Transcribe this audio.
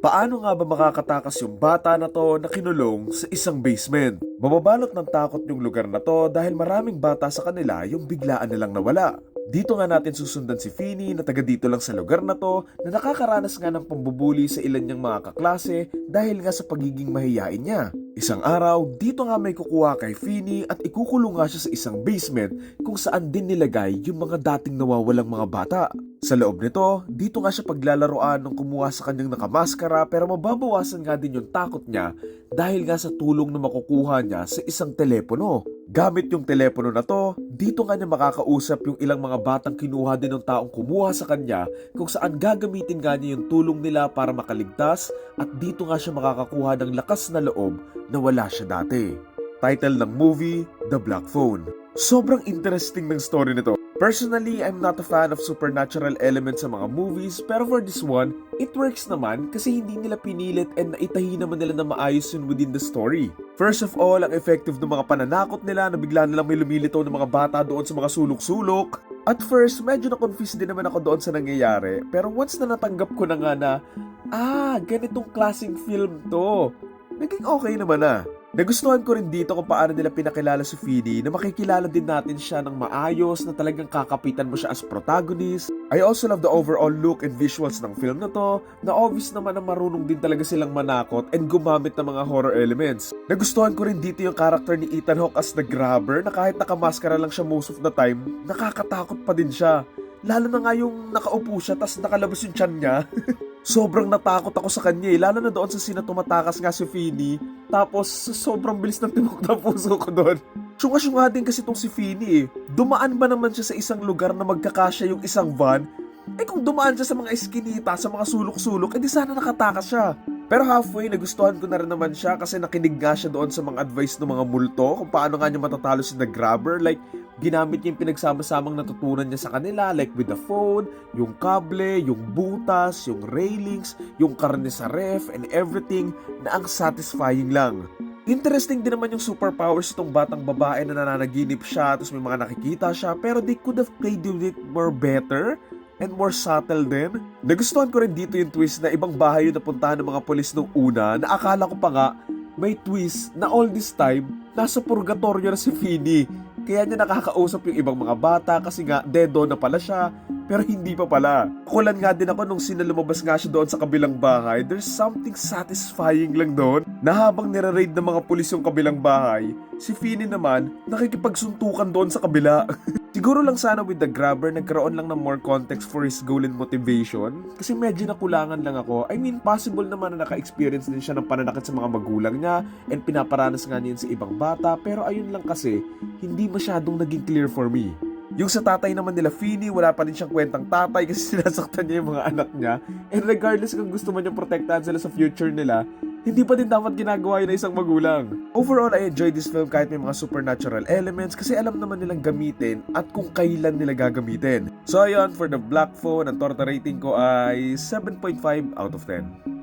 Paano nga ba makakatakas yung bata na to na kinulong sa isang basement? Mababalot ng takot yung lugar na to dahil maraming bata sa kanila yung biglaan nilang nawala. Dito nga natin susundan si Fini na taga dito lang sa lugar na to na nakakaranas nga ng pambubuli sa ilan niyang mga kaklase dahil nga sa pagiging mahiyain niya. Isang araw, dito nga may kukuha kay Fini at ikukulong nga siya sa isang basement kung saan din nilagay yung mga dating nawawalang mga bata. Sa loob nito, dito nga siya paglalaroan ng kumuha sa kanyang nakamaskara pero mababawasan nga din yung takot niya dahil nga sa tulong na makukuha niya sa isang telepono. Gamit yung telepono na to, dito nga niya makakausap yung ilang mga batang kinuha din ng taong kumuha sa kanya kung saan gagamitin nga niya yung tulong nila para makaligtas at dito nga siya makakakuha ng lakas na loob na wala siya dati. Title ng movie, The Black Phone. Sobrang interesting ng story nito. Personally, I'm not a fan of supernatural elements sa mga movies, pero for this one, it works naman kasi hindi nila pinilit and naitahi naman nila na maayos yun within the story. First of all, ang effective ng mga pananakot nila na bigla nilang may lumilitaw ng mga bata doon sa mga sulok-sulok. At first, medyo na-confused din naman ako doon sa nangyayari, pero once na natanggap ko na nga na, ah, ganitong klaseng film to, naging okay naman na. Nagustuhan ko rin dito kung paano nila pinakilala si Feedy na makikilala din natin siya ng maayos na talagang kakapitan mo siya as protagonist. I also love the overall look and visuals ng film na to na obvious naman na marunong din talaga silang manakot and gumamit ng mga horror elements. Nagustuhan ko rin dito yung character ni Ethan Hawke as the grabber na kahit nakamaskara lang siya most of the time, nakakatakot pa din siya. Lalo na nga yung nakaupo siya tas nakalabas yung tiyan niya. Sobrang natakot ako sa kanya eh, lalo na doon sa sina tumatakas nga si Feeny. Tapos sobrang bilis ng tibok ng puso ko doon. Syunga-syunga din kasi itong si Feeny eh. Dumaan ba naman siya sa isang lugar na magkakasya yung isang van? Eh kung dumaan siya sa mga eskinita, sa mga sulok-sulok, edi sana nakatakas siya. Pero halfway, nagustuhan ko na rin naman siya kasi nakinig nga siya doon sa mga advice ng mga multo kung paano nga niya matatalo si The Grabber. Like, ginamit niya yung pinagsama-samang natutunan niya sa kanila like with the phone, yung kable, yung butas, yung railings, yung karne sa ref, and everything na ang satisfying lang. Interesting din naman yung superpowers itong batang babae na nananaginip siya tapos may mga nakikita siya pero they could have played with it more better and more subtle din. Nagustuhan ko rin dito yung twist na ibang bahay yung napuntahan ng mga polis nung una na akala ko pa nga may twist na all this time nasa purgatorio na si Feeny. Kaya niya nakakausap yung ibang mga bata kasi nga dedo na pala siya pero hindi pa pala. Kulan nga din ako nung sina lumabas nga siya doon sa kabilang bahay. There's something satisfying lang doon na habang nire-raid ng mga pulis yung kabilang bahay, si Feeny naman nakikipagsuntukan doon sa kabila. Siguro lang sana with the grabber, nagkaroon lang ng more context for his goal and motivation. Kasi medyo nakulangan lang ako. I mean, possible naman na naka-experience din siya ng pananakit sa mga magulang niya and pinaparanas nga niyan sa ibang bata. Pero ayun lang kasi, hindi masyadong naging clear for me. Yung sa tatay naman nila Feeny, wala pa rin siyang kwentang tatay kasi sinasaktan niya yung mga anak niya. And regardless kung gusto man niyang protektahan sila sa future nila, hindi pa din dapat ginagawa yun ng isang magulang. Overall, I enjoyed this film kahit may mga supernatural elements kasi alam naman nilang gamitin at kung kailan nila gagamitin. So ayun, for the Black Phone, ang torta rating ko ay 7.5 out of 10.